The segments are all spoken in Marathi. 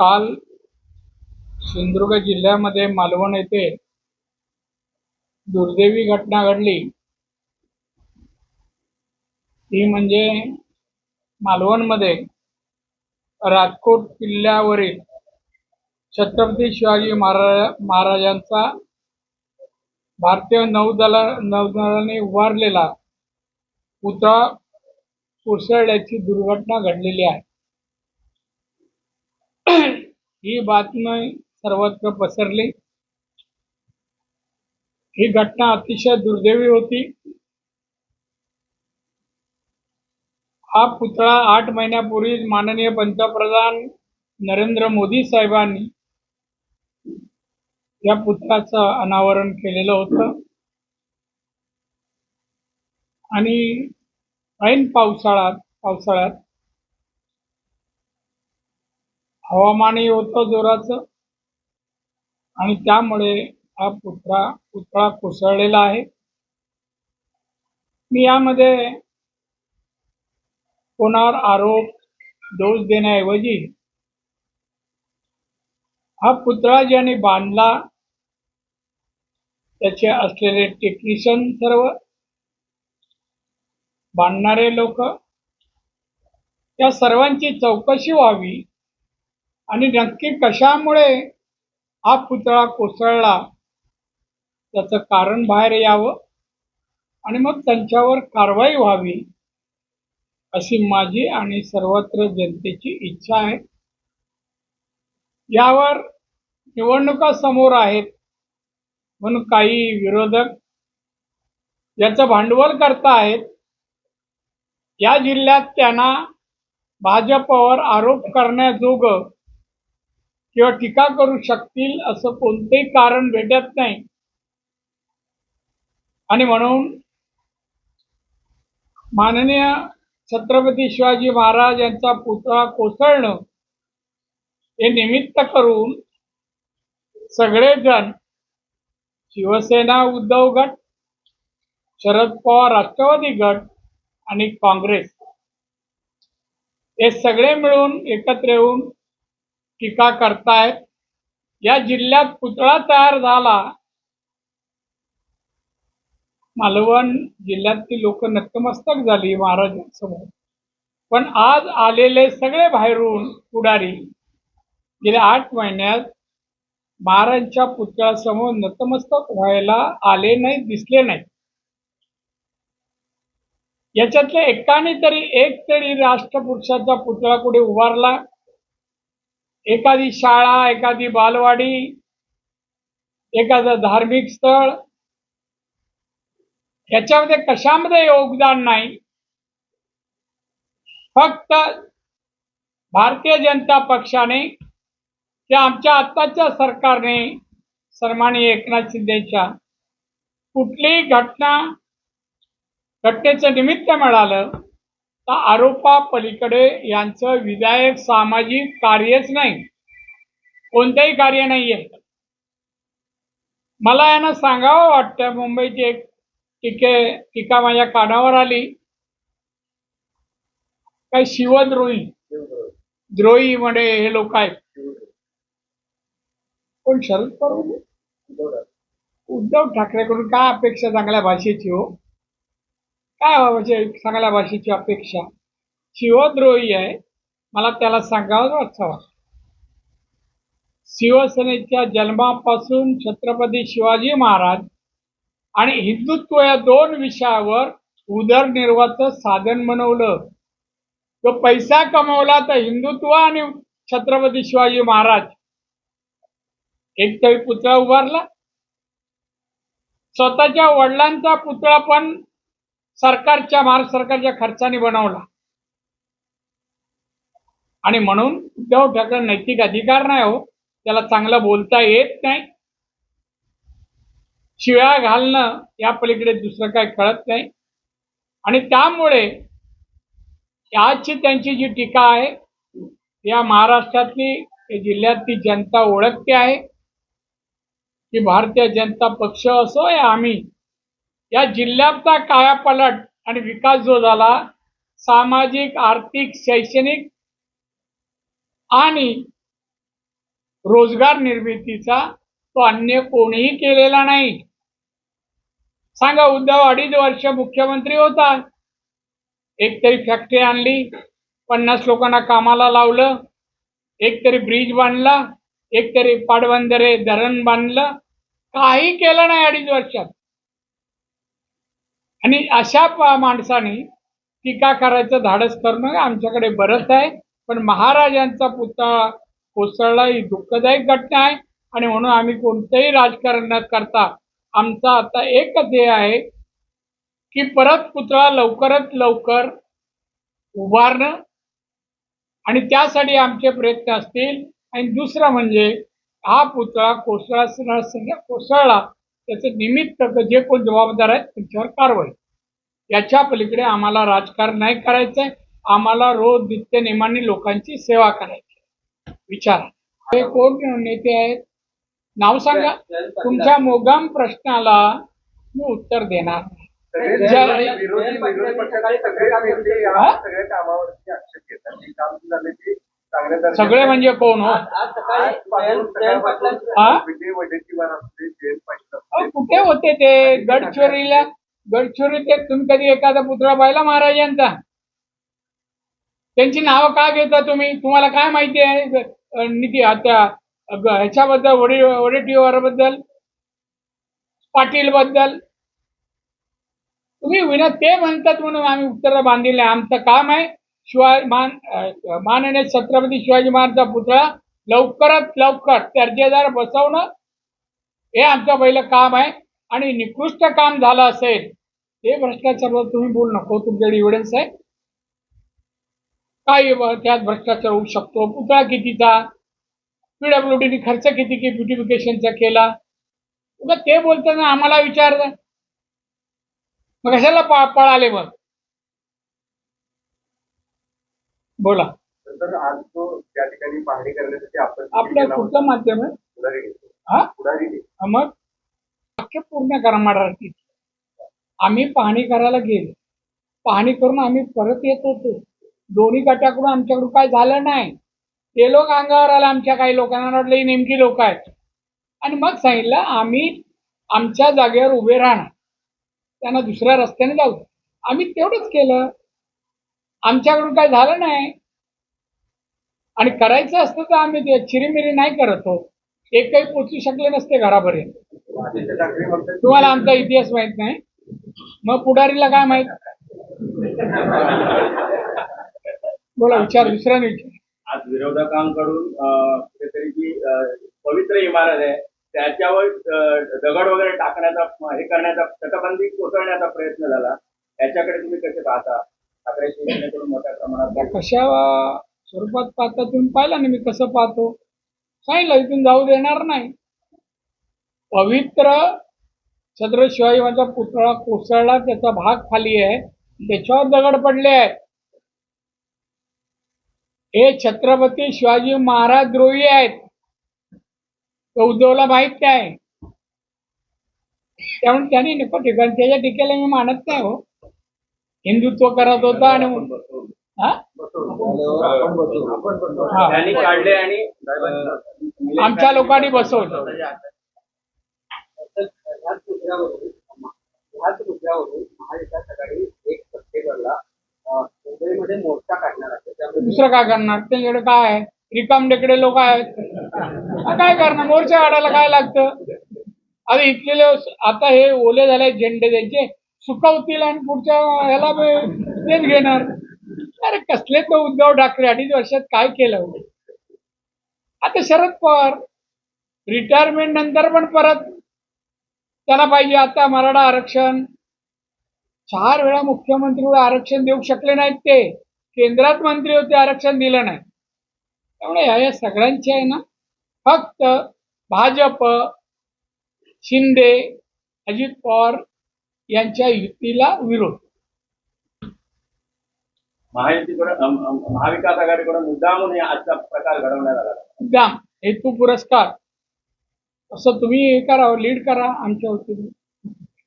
काल सिंधुदुर्ग जिल्ह्यामध्ये मालवण येथे दुर्दैवी घटना घडली. ती म्हणजे मालवणमध्ये राजकोट किल्ल्यावरील छत्रपती शिवाजी महारा महाराजांचा भारतीय नौदला नौदलाने उभारलेला पुतळा कोसळल्याची दुर्घटना घडलेली आहे. ही बातमी सर्वत्र पसरली. ही घटना अतिशय दुर्दैवी होती. हा पुतळा आठ महिन्यापूर्वी माननीय पंतप्रधान नरेंद्र मोदी साहेबांनी या पुतळ्याचं अनावरण केलेलं होतं. आणि ऐन पावसाळ्यात पावसाळ्यात हवामानही होतं जोराचं. आणि त्यामुळे हा पुतळा पुतळा कोसळलेला आहे. मी यामध्ये कोणावर आरोप दोष देण्याऐवजी हा पुतळा ज्याने बांधला त्याचे असलेले टेक्निशियन सर्व बांधणारे लोक त्या सर्वांची चौकशी व्हावी आणि नक्की कशामुळे हा पुतळा कोसळला? त्याचं कारण बाहेर यावं आणि मग त्यांच्यावर कारवाई व्हावी अशी माझी आणि सर्वत्र जनतेची इच्छा आहे. यावर निवडणुका समोर आहेत म्हणून काही विरोधक याचं भांडवल करतायत या जिल्ह्यात त्यांना भाजपवर आरोप करण्याजोगं किंवा टीका करू शकतील असं कोणतेही कारण भेटत नाही. आणि म्हणून माननीय छत्रपती शिवाजी महाराज यांचा पुतळा कोसळणं हे निमित्त करून सगळेजण शिवसेना उद्धव गट शरद पवार राष्ट्रवादी गट आणि काँग्रेस हे सगळे मिळून एकत्र येऊन टीका करतायत. या जिल्ह्यात पुतळा तयार झाला. मालवण जिल्ह्यातली लोक नतमस्तक झाली महाराजांसमोर. पण आज आलेले सगळे बाहेरून पुढारी गेल्या आठ महिन्यात महाराजांच्या पुतळ्यासमोर नतमस्तक व्हायला आले नाही दिसले नाही याच्यातल्या एकाने तरी एक तरी राष्ट्रपुरुषाचा पुतळा कुठे उभारला? एखादी शाळा एखादी बालवाडी एखादं धार्मिक स्थळ याच्यामध्ये कशामध्ये योगदान नाही? फक्त भारतीय जनता पक्षाने त्या आमच्या आत्ताच्या सरकारने सन्माननीय एकनाथ शिंदेच्या कुठलीही घटना घटनेचं निमित्त मिळालं तर आरोपा पलीकडे यांचं विधायक सामाजिक कार्यच नाही. कोणतंही कार्य नाहीये. मला यांना सांगावं वाटतं मुंबईची एक टीके टीका माझ्या कानावर आली. काय शिवद्रोही द्रोही म्हणे हे लोक आहेत. पण शरद पवार? उद्धव ठाकरेकडून काय अपेक्षा चांगल्या भाषेची हो? काय हो, म्हणजे चांगल्या भाषेची अपेक्षा? शिवद्रोही आहे. मला त्याला सांगावं वाटतं हो. शिवसेनेच्या जन्मापासून छत्रपती शिवाजी महाराज आणि हिंदुत्व या दोन विषयावर उदरनिर्वाहाचं साधन बनवलं. तो पैसा कमवला तर हिंदुत्व आणि छत्रपती शिवाजी महाराज. एक तरी पुतळा उभारला. स्वतःच्या वडिलांचा पुतळा पण सरकारच्या महाराष्ट्र सरकारच्या खर्चाने बनवला. आणि म्हणून उद्धव ठाकरे नैतिक अधिकार नाही हो. त्याला चांगलं बोलता येत नाही. शिव्या घालणं या पलीकडे दुसरं काय कळत नाही. आणि त्यामुळे आजची त्यांची जी टीका आहे या महाराष्ट्रातली जिल्ह्यातली जनता ओळखते आहे. की भारतीय जनता पक्ष असो या आम्ही या जिल्ह्याचा कायापालट आणि विकास जो झाला सामाजिक आर्थिक शैक्षणिक आणि रोजगार निर्मितीचा तो अन्य कोणीही केलेला नाही. सांगा उद्धव अडीच वर्ष मुख्यमंत्री होता. एक तरी फॅक्टरी आणली पन्नास लोकांना कामाला लावलं एक तरी ब्रिज बांधला एक तरी पाटबंधारे धरण बांधलं. काही केलं नाही अडीच वर्षात. आणि अशा माणसाने टीका करायचं धाडस करणं आमच्याकडे बरंच आहे. पण महाराजांचा पुतळा कोसळला ही दुःखदायक घटना आहे. आणि म्हणून आम्ही कोणतंही राजकारण न करता आमचा आता एकच हे आहे की परत पुतळा लवकरात लवकर उभारणं आणि त्यासाठी आमचे प्रयत्न असतील. आणि दुसरं म्हणजे हा पुतळा कोसळा कोसळला त्याचं निमित्त जे कोण जबाबदार आहेत त्यांच्यावर कारवाई. याच्या पलीकडे आम्हाला राजकारण नाही करायचंय. आम्हाला रोज नित्य नेमाने लोकांची सेवा करायची विचार. हे कोण नेते आहेत? नाव सांगा. तुमच्या मोगाम प्रश्नाला मी उत्तर देणार नाही. सगळे ज्या- विरोधी विरोधी पक्षाचे सगळे नेते या? सगळ्या कामावरती आक्षेप घेतात. सगळे म्हणजे कोण हो? कुठे होते ते? गडचिरोलीला गडचिरोलीत ते तुम्ही कधी एखादा पुतळा पाहिला महाराजांचा? त्यांची नावं का घेता तुम्ही? तुम्हाला काय माहिती आहे? निती ग- ह्याच्याबद्दल वडे वडेट्टीवारबद्दल पाटील बद्दल. तुम्ही विना ते म्हणतात म्हणून आम्ही उत्तर बांधिले. आमचं काम आहे शिवाय मान माननीय छत्रपती शिवाजी महाराजचा पुतळा लवकरात लवकर दर्जेदार बसवणं हे आमचं पहिलं काम आहे. आणि निकृष्ट काम झालं असेल हे भ्रष्टाचारावर तुम्ही बोलू नको तुमच्याकडे एव्हिडन्स आहे. काय त्यात भ्रष्टाचार होऊ शकतो. पुतळा कितीचा? पीडब्ल्यूडीने खर्च किती की ब्युटिफिकेशनचा केला? मग ते बोलताना आम्हाला विचारलं. मग कशाला पळाले मग? बोला. तर आज तो त्या ठिकाणी पाहणी करण्यासाठी आपण आपलं कुठलं माध्यम आहे पुढारी हा? पुढारी हा मग? वाक्य पूर्ण करा मराठीत आम्ही पाहणी करायला गेलो. पाहणी करून आम्ही परत येत होतो. दोन्ही गटाकडून आमच्याकडून काय झालं नाही. ते लोक अंगावर आले आमच्या काही लोकांना वाटलं ही नेमकी लोक आहेत. आणि मग सांगितलं आम्ही आमच्या जागेवर उभे राहणार. त्यांना दुसऱ्या रस्त्याने जाऊ. आम्ही तेवढंच केलं. आमच्याकडून काय झालं नाही. आणि करायचं असतं तर आम्ही ते चिरीमिरी नाही करत हो काही पोचू शकले नसते घरापर्यंत तुम्हाला आमचा इतिहास माहीत नाही. मग पुढारीला काय माहीत? बोला विचार दुसऱ्याने विचार आज विरोधकांकडून कुठेतरी जी पवित्र इमारत आहे त्याच्यावर दगड वगैरे टाकण्याचा हे करण्याचा तटबंदी कोसळण्याचा प्रयत्न झाला. याच्याकडे तुम्ही कसे पाहता? ठाकरे शिवसेनेकडून मोठ्या प्रमाणात कशा स्वरूपात पाहता तुम्ही? पाहिला ना मी कसं पाहतो? सांगितलं इथून जाऊ देणार नाही. पवित्र छत्र शिवाजी माझा पुतळा कोसळला त्याचा भाग खाली आहे त्याच्यावर दगड पडले आहेत. हे छत्रपती शिवाजी महाराज द्रोही आहेत. तो उद्धवला माहीत आहे. त्यामुळे त्यांनी नको ठिकाण त्याच्या टीकेला मी मानत नाही हो. हिंदुत्व करत होता आणि काढले आणि आमच्या लोकांनी बसवलं. ह्याच मुद्द्यावरून ह्याच मुद्द्यावरून महाविकास आघाडी एक सप्टेंबरला अं, मुंबईमध्ये मोर्चा काढणार आहे त्यामध्ये दुसरं काय करणार? त्यांच्याकडे काय आहे? रिकाम टेकडे लोक आहेत. काय करणार? मोर्चा काढायला काय लागतं? अरे इथले आता हे ओले झाले झेंडे त्यांचे. सुकवतील आणि पुढच्या ह्याला तेच घेणार. अरे कसले तो उद्धव ठाकरे अडीच वर्षात काय केलं? आता शरद पवार रिटायरमेंट नंतर पण परत त्याला पाहिजे. आता मराठा आरक्षण. चार वेळा मुख्यमंत्री आरक्षण देऊ शकले नाहीत ते. केंद्रात मंत्री होते आरक्षण दिलं नाही. त्यामुळे ह्या या सगळ्यांचे आहे ना फक्त भाजप शिंदे अजित पवार यांच्या युतीला विरोध. महायुतीकडून महाविकास आघाडीकडून मुद्दामून आजचा प्रकार घडवण्यात आला. उद्याम हेतू पुरस्कार. असं तुम्ही हे करा लीड करा आमच्या वतीने.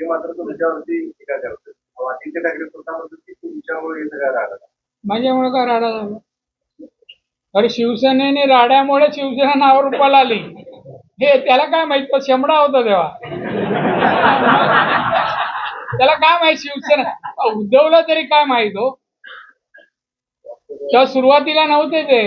हे मात्र तुमच्यावरती टीका करतात आदित्य ठाकरे स्वतः म्हणतात की तुमच्यामुळे हे सगळं राहिलं माझ्यामुळे काय राडा झाला? अरे शिवसेनेने राड्यामुळे शिवसेना नावारूपाला आली. हे त्याला काय माहीत शेमडा होता तेव्हा. त्याला काय माहीत शिवसेना? उद्धवला तरी काय माहीत हो? तेव्हा सुरुवातीला नव्हते ते.